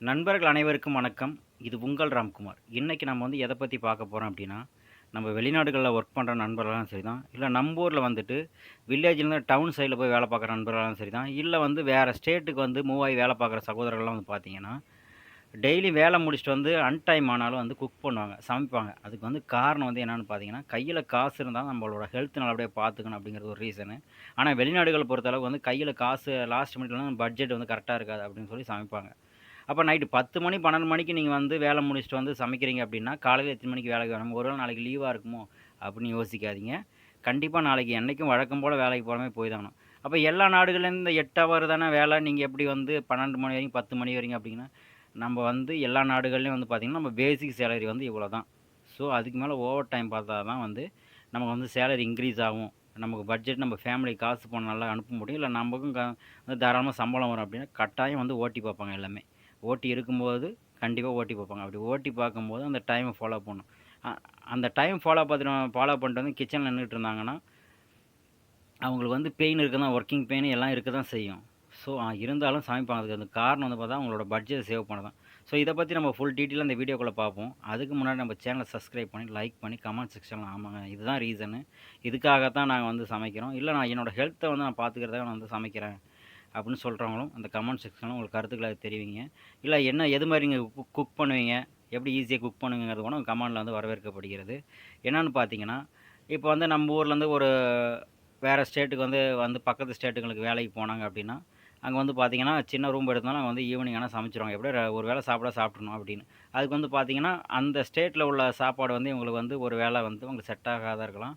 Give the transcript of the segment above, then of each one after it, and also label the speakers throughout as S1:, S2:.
S1: நண்பர்கள் அனைவருக்கும் வணக்கம். இது உங்கள் ராம்குமார். இன்றைக்கி நம்ம வந்து எதை பற்றி பார்க்க போகிறோம் அப்படின்னா நம்ம வெளிநாடுகளில் ஒர்க் பண்ணுற நண்பர்களாலும் சரி தான் இல்லை நம்ம ஊரில் வந்துட்டு வில்லேஜ்லேருந்து டவுன் சைடில் போய் வேலை பார்க்குற நண்பர்களாலும் சரி தான் இல்லை வந்து வேறு ஸ்டேட்டுக்கு வந்து மூவ் ஆகி வேலை பார்க்குற சகோதரர்கள்லாம் வந்து பார்த்தீங்கன்னா டெய்லி வேலை முடிச்சுட்டு வந்து அன்டைம் ஆனாலும் வந்து குக் பண்ணுவாங்க சமைப்பாங்க. அதுக்கு வந்து காரணம் வந்து என்னென்னு பார்த்தீங்கன்னா கையில் காசு இருந்தால் நம்மளோட ஹெல்த் நல்லபடியாக பார்த்துக்கணும் அப்படிங்கிறது ஒரு ரீசனு ஆனால் வெளிநாடுகளை பொறுத்தளவுக்கு வந்து கையில் காசு லாஸ்ட் மினிட்லாம் பட்ஜெட் வந்து கரெக்டாக இருக்காது அப்படின்னு சொல்லி சமைப்பாங்க. அப்போ நைட்டு பத்து மணி பன்னெண்டு மணிக்கு நீங்கள் வந்து வேலை முடிச்சுட்டு வந்து சமைக்கிறீங்க அப்படின்னா காலையில் எத்தனை மணிக்கு வேலைக்கு வேணும் ஒரு வேளை நாளைக்கு லீவாக இருக்குமோ? அப்படின்னு யோசிக்காதீங்க. கண்டிப்பாக நாளைக்கு என்றைக்கும் வழக்கம் போல் வேலைக்கு போகிறமே மாதிரி போய் அப்போ எல்லா நாடுகள்லேருந்து இந்த எட்டு ஹவர் தானே வேலை நீங்கள் எப்படி வந்து பன்னெண்டு மணி வரைக்கும் பத்து மணி வரைக்கும் அப்படின்னா நம்ம வந்து எல்லா நாடுகள்லையும் வந்து பார்த்திங்கன்னா நம்ம பேசிக் சேலரி வந்து இவ்வளோ தான் ஸோ அதுக்கு மேலே ஓவர் டைம் பார்த்தா தான் வந்து நமக்கு வந்து சேலரி இன்க்ரீஸ் ஆகும். நமக்கு பட்ஜெட் நம்ம ஃபேமிலி காசு போனால் நல்லா அனுப்ப முடியும். இல்லை நமக்கும் க வந்து தாராளமாக சம்பளம் வரும் அப்படின்னா கட்டாயம் வந்து ஓட்டி பார்ப்பாங்க எல்லாமே. ஓட்டி இருக்கும்போது கண்டிப்பாக ஓட்டி பார்ப்பாங்க. அப்படி ஓட்டி பார்க்கும்போது அந்த டைமை ஃபாலோ பண்ணும் அந்த டைம் ஃபாலோ பார்த்துட்டு ஃபாலோ பண்ணிட்டு வந்து கிச்சனில் நின்றுட்டு இருந்தாங்கன்னா அவங்களுக்கு வந்து பெயின் இருக்க தான் ஒர்க்கிங் பெயின் எல்லாம் இருக்க தான் செய்யும் ஸோ இருந்தாலும் சமைப்பாங்க அதுக்கு அந்த காரணம் வந்து பார்த்தா அவங்களோட பட்ஜெட் சேவ் பண்ண தான் ஸோ இதை பற்றி நம்ம ஃபுல் டீட்டெயிலாக அந்த வீடியோக்குள்ளே பார்ப்போம். அதுக்கு முன்னாடி நம்ம சேனலை சப்ஸ்கிரைப் பண்ணி லைக் பண்ணி கமெண்ட் செக்ஷனில் ஆமாங்க இதுதான் ரீசனு இதுக்காகத்தான் நாங்கள் வந்து சமைக்கிறோம். இல்லை நான் என்னோடய ஹெல்த்தை வந்து நான் பார்த்துக்கிறதாக நான் வந்து சமைக்கிறேன். அப்படின்னு சொல்கிறவங்களும் அந்த கமெண்ட் செக்ஷனில் உங்களுக்கு கருத்துக்களை தெரிவிங்க. இல்லை என்ன எது மாதிரி நீங்கள் குக் குக் பண்ணுவீங்க எப்படி ஈஸியாக குக் பண்ணுங்கிறது கூட கமெண்டில் வந்து வரவேற்கப்படுகிறது. என்னென்னு பார்த்தீங்கன்னா இப்போ வந்து நம்ம ஊர்லேருந்து ஒரு வேறு ஸ்டேட்டுக்கு வந்து வந்து பக்கத்து ஸ்டேட்டுங்களுக்கு வேலைக்கு போனாங்க அப்படின்னா அங்கே வந்து பார்த்தீங்கன்னா சின்ன ரூம் எடுத்தாலும் அங்கே வந்து ஈவினிங் ஆனால் சமைச்சிருவாங்க. எப்படியோ ஒரு வேளை சாப்பிட சாப்பிட்ணும் அப்படின்னு. அதுக்கு வந்து பார்த்தீங்கன்னா அந்த ஸ்டேட்டில் உள்ள சாப்பாடு வந்து இவங்களுக்கு வந்து ஒரு வேளை வந்து உங்களுக்கு செட் ஆகாத இருக்கலாம்.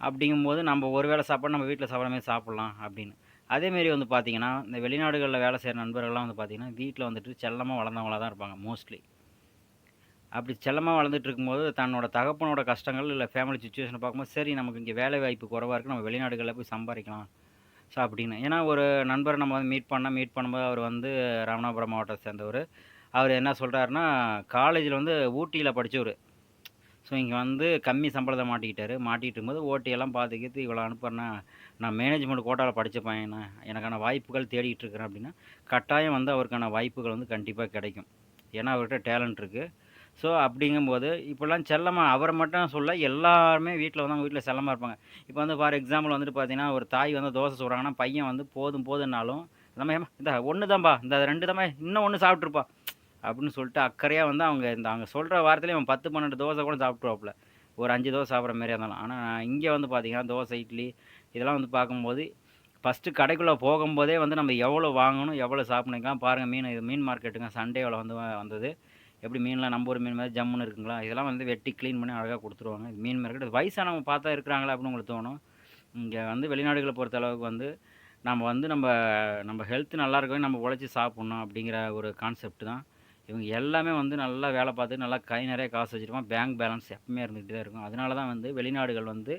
S1: அப்படிங்கும்போது நம்ம ஒரு வேளை சாப்பாடு நம்ம வீட்டில் சாப்பிட்ற மாதிரி சாப்பிட்லாம் அப்படின்னு. அதேமாரி வந்து பார்த்திங்கன்னா இந்த வெளிநாடுகளில் வேலை செய்கிற நண்பர்கள்லாம் வந்து பார்த்திங்கன்னா வீட்டில் வந்துட்டு செல்லமாக வளர்ந்தவங்களாக தான் இருப்பாங்க மோஸ்ட்லி அப்படி செல்லமாக வளர்ந்துட்டு இருக்கும்போது தன்னோட தகப்பனோட கஷ்டங்கள் இல்லை ஃபேமிலி சுச்சுவேஷனை பார்க்கும்போது சரி நமக்கு இங்கே வேலை வாய்ப்பு குறைவாக இருக்குது நம்ம வெளிநாடுகளில் போய் சம்பாதிக்கலாம். ஸோ அப்படின்னு. ஏன்னா ஒரு நண்பரை நம்ம வந்து மீட் பண்ணால் மீட் பண்ணும்போது அவர் வந்து ராமநாதபுரம் மாவட்டத்தை சேர்ந்தவர். அவர் என்ன சொல்கிறாருன்னா காலேஜில் வந்து ஊட்டியில் படித்தவர் ஸோ இங்கே வந்து கம்மி சம்பளத்தை மாட்டிக்கிட்டாரு. மாட்டிகிட்டு இருக்கும்போது ஓட்டியெல்லாம் பார்த்துக்கிட்டு இவ்வளோ அனுப்புறேன்னா நான் மேனேஜ்மெண்ட் கோட்டாவில் படித்த பையனா? எனக்கான வாய்ப்புகள் தேடிக்கிட்டு இருக்கிறேன் அப்படின்னா கட்டாயம் வந்து அவருக்கான வாய்ப்புகள் வந்து கண்டிப்பாக கிடைக்கும். ஏன்னா அவர்கிட்ட டேலண்ட் இருக்குது ஸோ அப்படிங்கும்போது இப்போல்லாம் செல்லமாக அவரை மட்டும் சொல்ல எல்லாருமே வீட்டில் வந்து அவங்க வீட்டில் செல்லமாக இருப்பாங்க. இப்போ வந்து ஃபார் எக்ஸாம்பிள் வந்துட்டு பார்த்தீங்கன்னா ஒரு தாய் வந்து தோசை சுடுறாங்கன்னா பையன் வந்து போதும் போதுன்னாலும் நம்ம ஏம்மா இந்த ஒன்று தான்ப்பா இந்த ரெண்டு தான்ப்பா இன்னும் ஒன்று சாப்பிட்ருப்பா அப்படின்னு சொல்லிட்டு அக்கறையாக வந்து அவங்க இந்த அவங்க சொல்கிற வாரத்துலேயே அவன் பத்து பன்னெண்டு தோசை கூட சாப்பிட்ருவாப்புல ஒரு அஞ்சு தோசை சாப்பிட்ற மாதிரியா இருந்தாலும். ஆனால் இங்கே வந்து பார்த்திங்கன்னா தோசை இட்லி இதெல்லாம் வந்து பார்க்கும்போது ஃபஸ்ட்டு கடைக்குள்ளே போகும்போதே வந்து நம்ம எவ்வளோ வாங்கணும் எவ்வளோ சாப்பிடணும் பாருங்கள் மீன் இது மீன் மார்க்கெட்டுங்க சண்டேவில் வந்து வந்தது. எப்படி மீன்லாம் நம்ம ஒரு மீன் மாதிரி ஜம்முன்னு இருக்குங்களா? இதெல்லாம் வந்து வெட்டி க்ளீன் பண்ணி அழகாக கொடுத்துருவாங்க. இது மீன் மார்க்கெட் வயசானவங்க பார்த்தா இருக்கிறாங்களா அப்படின்னு உங்களுக்கு தோணும். இங்கே வந்து வெளிநாடுகளை பொறுத்த அளவுக்கு வந்து நம்ம வந்து நம்ம நம்ம ஹெல்த் நல்லா இருக்கவே நம்ம உழைச்சி சாப்பிட்ணும் அப்படிங்கிற ஒரு கான்செப்ட் தான். இவங்க எல்லாமே வந்து நல்லா வேலை பார்த்து நல்லா கை நிறைய காசு வச்சுருப்பான் பேங்க் பேலன்ஸ் எப்பவுமே இருந்துகிட்டு தான் இருக்கும். அதனால தான் வந்து வெளிநாடுகள் வந்து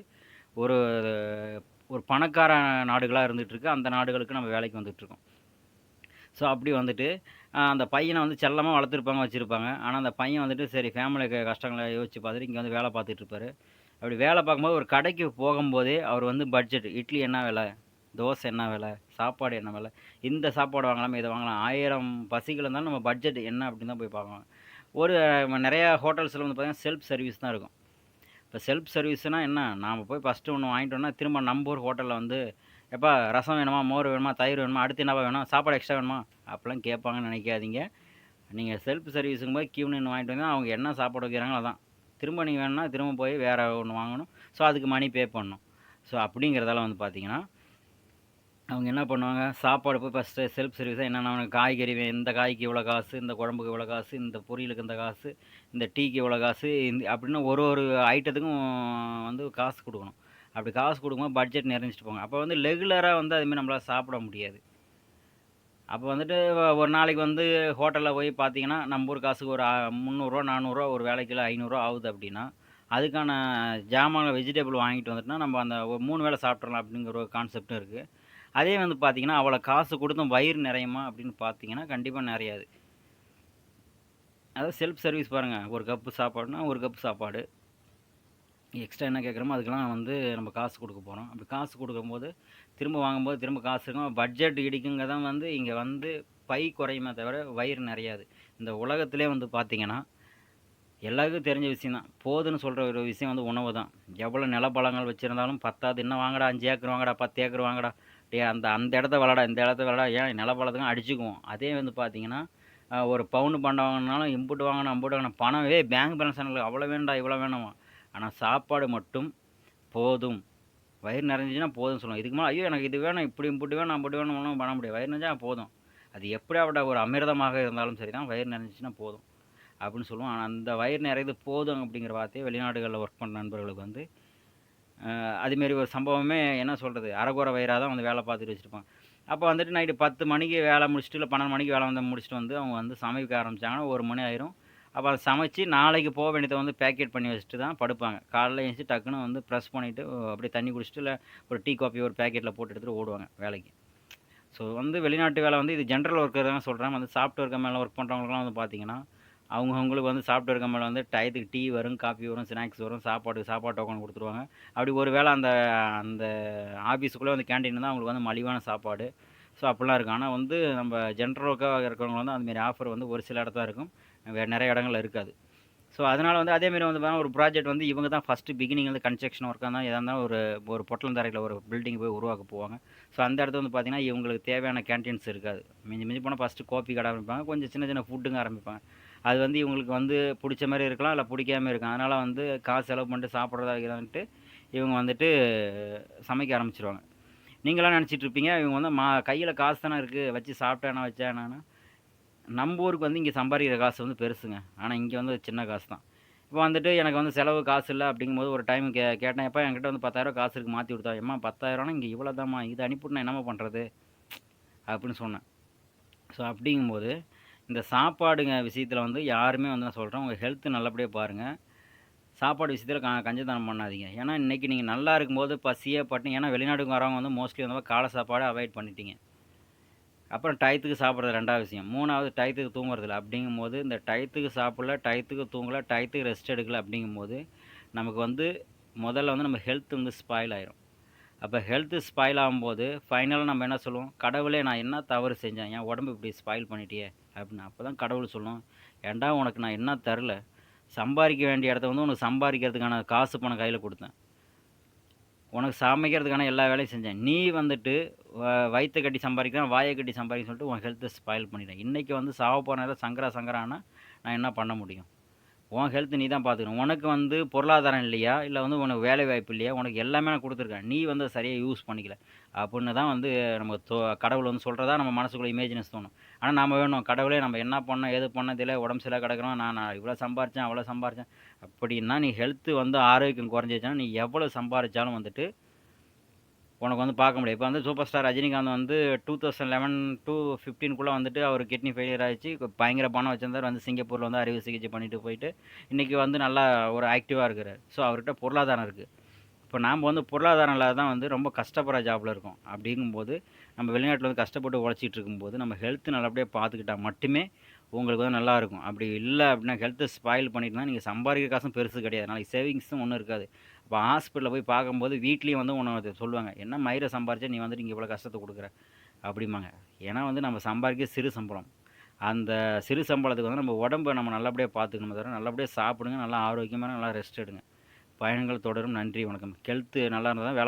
S1: ஒரு ஒரு பணக்கார நாடுகளாக இருந்துகிட்ருக்கு அந்த நாடுகளுக்கு நம்ம வேலைக்கு வந்துகிட்ருக்கோம் ஸோ அப்படி வந்துட்டு அந்த பையனை வந்து செல்லமாக வளர்த்துருப்பாங்க வச்சுருப்பாங்க. ஆனால் அந்த பையன் வந்துட்டு சரி ஃபேமிலி கஷ்டங்களை யோசிச்சு பார்த்துட்டு இங்கே வந்து வேலை பார்த்துட்ருப்பாரு அப்படி வேலை பார்க்கும்போது ஒரு கடைக்கு போகும்போதே அவர் வந்து பட்ஜெட் இட்லி என்ன விலை? தோசை என்ன விலை சாப்பாடு என்ன விலை இந்த சாப்பாடு வாங்கலாம் இதை வாங்கலாம் ஆயிரம் பசிகள் இருந்தாலும் நம்ம பட்ஜெட் என்ன அப்படின்னு தான் போய் பார்க்கலாம் ஒரு நிறையா ஹோட்டல்ஸில் வந்து பார்த்தீங்கன்னா செல்ஃப் சர்வீஸ் தான் இருக்கும். இப்போ செல்ஃப் சர்வீஸ்னால் என்ன? நாம் போய் ஃபஸ்ட்டு ஒன்று வாங்கிட்டோம்னா திரும்ப நம்ம ஊர் ஹோட்டலில் வந்து எப்போ ரசம் வேணுமா மோர் வேணுமா தயிர் வேணுமா அடுத்து என்னப்பா வேணும் சாப்பாடு எக்ஸ்ட்ரா வேணுமா? அப்படிலாம் கேட்பாங்கன்னு நினைக்காதீங்க. நீங்கள் செல்ஃப் சர்வீஸுக்கு போய் கியூ நின்று வாங்கிட்டு வந்தால் அவங்க என்ன சாப்பாடு வைக்கிறாங்களோ அதான். திரும்ப நீங்கள் வேணும்னா திரும்ப போய் வேறு ஒன்று வாங்கணும். ஸோ அதுக்கு மணி பே பண்ணணும். ஸோ அப்படிங்கிறதால வந்து பார்த்தீங்கன்னா அவங்க என்ன பண்ணுவாங்க? சாப்பாடு போய் ஃபஸ்ட்டு செல்ஃப் சர்வீஸாக என்னென்ன அவனுக்கு காய்கறி இந்த காய்க்கு இவ்வளோ காசு இந்த குழம்புக்கு இவ்வளோ காசு இந்த பொரியலுக்கு இந்த காசு இந்த டீக்கு இவ்வளோ காசு இந்த அப்படின்னு ஒரு ஒரு ஐட்டத்துக்கும் வந்து காசு கொடுக்கணும். அப்படி காசு கொடுக்கும்போது பட்ஜெட் நிறைஞ்சிட்டு போங்க அப்போ வந்து ரெகுலராக வந்து அதுமாரி நம்மளால் சாப்பிட முடியாது. அப்போ வந்துட்டு ஒரு நாளைக்கு வந்து ஹோட்டலில் போய் பார்த்தீங்கன்னா நம்ம ஊர் காசுக்கு ஒரு முந்நூறுரூவா நானூறுரூவா ஒரு வேலைக்குள்ள ஐநூறுரூவா ஆகுது அப்படின்னா அதுக்கான ஜாமான் வெஜிடபிள் வாங்கிட்டு வந்துட்டுனா நம்ம அந்த ஒரு மூணு வேளை சாப்பிட்றலாம் அப்படிங்கிற ஒரு கான்செப்டும் இருக்குது அதே வந்து பார்த்தீங்கன்னா அவ்வளோ காசு கொடுத்தும் வயிறு நிறையுமா அப்படின்னு பார்த்தீங்கன்னா கண்டிப்பாக நிறையாது. அதாவது செல்ஃப் சர்வீஸ் பாருங்கள் ஒரு கப்பு சாப்பாடுனா ஒரு கப்பு சாப்பாடு. எக்ஸ்ட்ரா என்ன கேட்குறோமோ அதுக்கெல்லாம் வந்து நம்ம காசு கொடுக்க போகிறோம் அப்படி காசு கொடுக்கும்போது திரும்ப வாங்கும்போது திரும்ப காசு இருக்கும். பட்ஜெட் இடிக்குங்க தான் வந்து இங்கே வந்து பை குறையுமே தவிர வயிறு நிறையாது. இந்த உலகத்திலே வந்து பார்த்தீங்கன்னா எல்லாருக்கும் தெரிஞ்ச விஷயம் தான் போதுன்னு சொல்கிற ஒரு விஷயம் வந்து உணவு தான் எவ்வளோ நிலப்பழங்கள் வச்சுருந்தாலும் பத்தாது. இன்னும் வாங்கடா அஞ்சு ஏக்கர் வாங்கடா பத்து ஏக்கர் வாங்கடா. டே அந்த அந்த இடத்த விளாடா இந்த இடத்த விளாடா ஏன் நிலப்பழத்துக்கும் அடிச்சுக்குவோம். அதே வந்து பார்த்தீங்கன்னா ஒரு பவுண்டு பண்டம் வாங்கினாலும் இம்புட்டு வாங்கினா அம்புட்டு வாங்கினா பணமே பேங்க் பேலன்ஸ் எனக்கு அவ்வளோ வேண்டாம் இவ்வளோ வேணாமா ஆனால் சாப்பாடு மட்டும் போதும். வயிறு நிறைஞ்சிச்சுன்னா போதும்னு சொல்லுவோம் இதுக்கு மேலே ஐயோ எனக்கு இது வேணும் இப்படி இம்புட்டு வேணும் அப்படி வேணும் ஒன்றும் பண்ண முடியாது. வயிறு நிறைஞ்சா போதும். அது எப்படியாப்பட்ட ஒரு அமிர்தமாக இருந்தாலும் சரி தான் வயிறு நிறைஞ்சிச்சுன்னா போதும். அப்படின்னு சொல்லுவோம். ஆனால் அந்த வயிறு நிறையது போதும் அப்படிங்கிற வார்த்தையை வெளிநாடுகளில் ஒர்க் பண்ணுற நண்பர்களுக்கு வந்து அதுமாரி ஒரு சம்பவமே என்ன சொல்கிறது அரைகுறை வயிறாக தான் வந்து வேலை பார்த்துட்டு வச்சுருப்பான் அப்போ வந்துட்டு நைட்டு பத்து மணிக்கு வேலை முடிச்சுட்டு இல்லை பன்னெண்டு மணிக்கு வேலை வந்து முடிச்சுட்டு வந்து அவங்க வந்து சமைக்க ஆரம்பித்தாங்கன்னா ஒரு மணி ஆயிரும். அப்போ அதை சமைச்சு நாளைக்கு போக வேண்டியதை வந்து பேக்கெட் பண்ணி வச்சுட்டு தான் படுப்பாங்க. காலையில் எழுந்துச்சு டக்குன்னு வந்து ப்ரெஸ் பண்ணிவிட்டு அப்படியே தண்ணி குடிச்சிட்டு இல்லை ஒரு டீ காஃபி ஒரு பேக்கெட்டில் போட்டு எடுத்துகிட்டு ஓடுவாங்க வேலைக்கு. ஸோ வந்து வெளிநாட்டு வேலை வந்து இது ஜென்ரல் ஒர்க்கர் தான் சொல்கிறேன் வந்து சாஃப்ட்வேர் மேலே ஒர்க் பண்ணுறவங்களுக்குலாம் வந்து பார்த்திங்கன்னா அவங்கவுங்களுக்கு வந்து சாஃப்ட்வேர் கம்பெனியில் வந்து டயத்துக்கு டீ வரும் காஃபி வரும் ஸ்நாக்ஸ் வரும் சாப்பாடு சாப்பாடு டோக்கன் கொடுத்துருவாங்க. அப்படி ஒரு வேளை அந்த அந்த ஆஃபீஸுக்குள்ளே வந்து கேன்டீன் தான் அவங்களுக்கு வந்து மலிவான சாப்பாடு. ஸோ அப்படிலாம் இருக்கும். ஆனால் வந்து நம்ம ஜென்ரலுக்காக ஒர்க்காக இருக்கிறவங்க வந்து அதுமாரி ஆஃபர் வந்து ஒரு சில இடத்துல இருக்கும். வேறு நிறைய இடங்கள்ல இருக்காது. ஸோ அதனால் வந்து அதேமாரி வந்து பார்த்தீங்கன்னா ஒரு ப்ராஜெக்ட் வந்து இவங்க தான் ஃபஸ்ட்டு பிகினிங் வந்து கன்ஸ்ட்ரக்ஷன் ஒர்க்காக தான். எதாக இருந்தாலும் ஒரு ஒரு பொட்டலந்தரையில் ஒரு பில்டிங் போய் உருவாக்க போவாங்க. ஸோ அந்த இடத்துல வந்து பார்த்திங்கன்னா இவங்களுக்கு தேவையான கேன்டீன்ஸ் இருக்காது. மிஞ்சி மிஞ்சி போனால் ஃபஸ்ட்டு காஃபி கடை ஆரம்பிப்பாங்க. கொஞ்சம் சின்ன சின்ன ஃபுட்டுங்க ஆரம்பிப்பாங்க. அது வந்து இவங்களுக்கு வந்து பிடிச்ச மாதிரி இருக்கலாம் இல்லை பிடிக்காம இருக்கும் அதனால் வந்து காசு செலவு பண்ணிட்டு சாப்பிட்றதா இருக்கிறான்ட்டு இவங்க வந்துட்டு சமைக்க ஆரம்பிச்சிருவாங்க. நீங்களாம் நினச்சிட்ருப்பீங்க இவங்க வந்து மா கையில் காசு தானே இருக்குது வச்சு சாப்பிட்டேனா என்னன்னா நம்ம ஊருக்கு வந்து இங்கே சம்பாதிக்கிற காசு வந்து பெருசுங்க. ஆனால் இங்கே வந்து சின்ன காசு தான். இப்போ வந்துட்டு எனக்கு வந்து செலவு காசு இல்லை அப்படிங்கும்போது ஒரு டைம் கே கேட்டேன் எப்போ என்கிட்ட வந்து பத்தாயிரம் காசு இருக்குது மாற்றி கொடுத்தா? ஏம்மா பத்தாயிரம்னா இங்கே இவ்வளோ இதை இது அனுப்பிவிட்டு நான் என்னம்மா பண்ணுறது அப்படின்னு சொன்னேன். ஸோ அப்படிங்கும்போது இந்த சாப்பாடுங்க விஷயத்தில் வந்து யாருமே வந்து நான் சொல்கிறேன் உங்கள் ஹெல்த்து நல்லபடியாக பாருங்கள் சாப்பாடு விஷயத்தில் க கஞ்சத்தனம் பண்ணாதீங்க. ஏன்னா இன்றைக்கி நீங்கள் நல்லா இருக்கும்போது பசியே பட்டு ஏன்னா வெளிநாட்டுக்கு வரவங்க வந்து மோஸ்ட்லி வந்து காலை சாப்பாடு அவாய்ட் பண்ணிட்டீங்க. அப்புறம் டயத்துக்கு சாப்பிட்றது ரெண்டாவது விஷயம். மூணாவது டயத்துக்கு தூங்குறதில்ல. அப்படிங்கும்போது இந்த டயத்துக்கு சாப்பிடல டயத்துக்கு தூங்கல டயத்துக்கு ரெஸ்ட் எடுக்கல அப்படிங்கும்போது நமக்கு வந்து முதல்ல வந்து நம்ம ஹெல்த் வந்து ஸ்பாயில் ஆயிரும். அப்போ ஹெல்த்து ஸ்பாயில் ஆகும்போது ஃபைனலாக நம்ம என்ன சொல்லுவோம்? கடவுளே நான் என்ன தவறு செஞ்சேன்? என் உடம்பு இப்படி ஸ்பாயில் பண்ணிட்டியே? அப்படின்னு அப்போ தான் கடவுள் சொல்லும் ஏன்டா உனக்கு நான் என்ன தரல? சம்பாதிக்க வேண்டிய இடத்த வந்து உனக்கு சம்பாதிக்கிறதுக்கான காசு பணம் கையில் கொடுத்தேன். உனக்கு சமைக்கிறதுக்கான எல்லா வேலையும் செஞ்சேன். நீ வந்துட்டு வயிற்று கட்டி சம்பாதிக்கிறேன் வாயை கட்டி சம்பாதிக்க சொல்லிட்டு உன் ஹெல்த்தை ஸ்பாயில் பண்ணிட்டேன். இன்றைக்கி வந்து சாவ போகிற நேரம் சங்கரா சங்கரானா நான் என்ன பண்ண முடியும்? உன் ஹெல்த் நீ தான் பார்த்துக்கணும் உனக்கு வந்து பொருளாதாரம் இல்லையா? இல்லை வந்து உனக்கு வேலை வாய்ப்பு இல்லையா? உனக்கு எல்லாமே நான் கொடுத்துருக்கேன். நீ வந்து சரியாக யூஸ் பண்ணிக்கல. அப்படின்னு தான் வந்து நம்ம தோ கடவுள் வந்து சொல்கிறதா நம்ம மனசுக்குள்ள இமேஜினஸ் தோணும். ஆனால் நம்ம வேணும். கடவுளே நம்ம என்ன பண்ணோம் ஏது பண்ண தெரியல. உடம்பு சரியாக கிடக்கிறோம். நான் நான் இவ்வளோ சம்பாரித்தேன் அவ்வளோ சம்பாரித்தேன் அப்படின்னா நீ ஹெல்த்து வந்து ஆரோக்கியம் குறைஞ்சிச்சுன்னா நீ எவ்வளோ சம்பாரித்தாலும் வந்துட்டு உனக்கு வந்து பார்க்க முடியாது. இப்போ வந்து சூப்பர் ஸ்டார் ரஜினிகாந்த் வந்து டூ தௌசண்ட் லெவன் டூ ஃபிஃப்டீனுக்குள்ளே வந்துட்டு அவர் கிட்னி ஃபெயிலியர் ஆகிடுச்சு பயங்கர பணம் வச்சிருந்தார். வந்து சிங்கப்பூரில் வந்து அறுவை சிகிச்சை பண்ணிட்டு போயிட்டு இன்றைக்கி வந்து நல்லா ஒரு ஆக்டிவாக இருக்கிறார் ஸோ அவர்கிட்ட பொருளாதாரம் இருக்குது இப்போ நாம் வந்து பொருளாதாரம் இல்லாத தான் வந்து ரொம்ப கஷ்டப்படுற ஜாப்பில் இருக்கோம். அப்படிங்கும்போது நம்ம வெளிநாட்டில் வந்து கஷ்டப்பட்டு உழைச்சிட்டு இருக்கும்போது நம்ம ஹெல்த் நல்லபடியாக பார்த்துக்கிட்டா மட்டுமே உங்களுக்கு வந்து நல்லாயிருக்கும் அப்படி இல்லை அப்படின்னா ஹெல்த்தை ஸ்பாயில் பண்ணிட்டுனா நீங்கள் சம்பாதிக்கிற காசும் பெருசு கிடையாது. நாளைக்கு சேவிங்ஸும் ஒன்றும் இருக்காது. இப்போ ஹாஸ்பிட்டலில் போய் பார்க்கும்போது வீட்லேயும் வந்து உன்னை சொல்லுவாங்க என்ன மயிரை சம்பாரிச்சா நீ வந்துட்டு இங்கே இவ்வளோ கஷ்டத்தை கொடுக்குற? அப்படிம்பாங்க. ஏன்னா வந்து நம்ம சம்பாதிக்க சிறு சம்பளம். அந்த சிறு சம்பளத்துக்கு வந்து நம்ம உடம்பை நம்ம நல்லபடியாக பார்த்துக்கணும் தவிர நல்லபடியாக சாப்பிடுங்க நல்லா ஆரோக்கியமாக நல்லா ரெஸ்ட் எடுங்க. பயணங்கள் தொடரும். நன்றி வணக்கம். ஹெல்த்து நல்லா இருந்தால் தான் வேலை